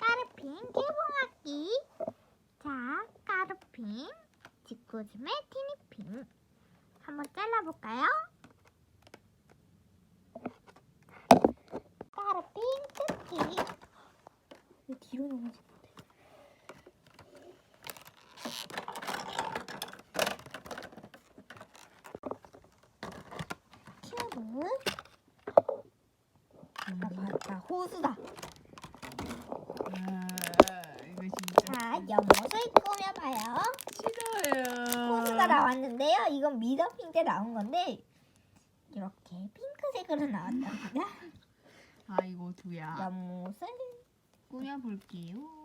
까르핀 개봉하기. 자, 까르핀, 직구즘의 티니핀. 한번 잘라볼까요? 까르핀 뜯기. 왜 뒤로 넘어지? 큐브. 아 맞다 호수다. 아, 이거 연못을 꾸며봐요. 싫어요. 호수가 나왔는데요. 이건 미더핑 때 나온 건데 이렇게 핑크색으로 나왔답니다. 아 이거 두야. 연못을 꾸며 볼게요.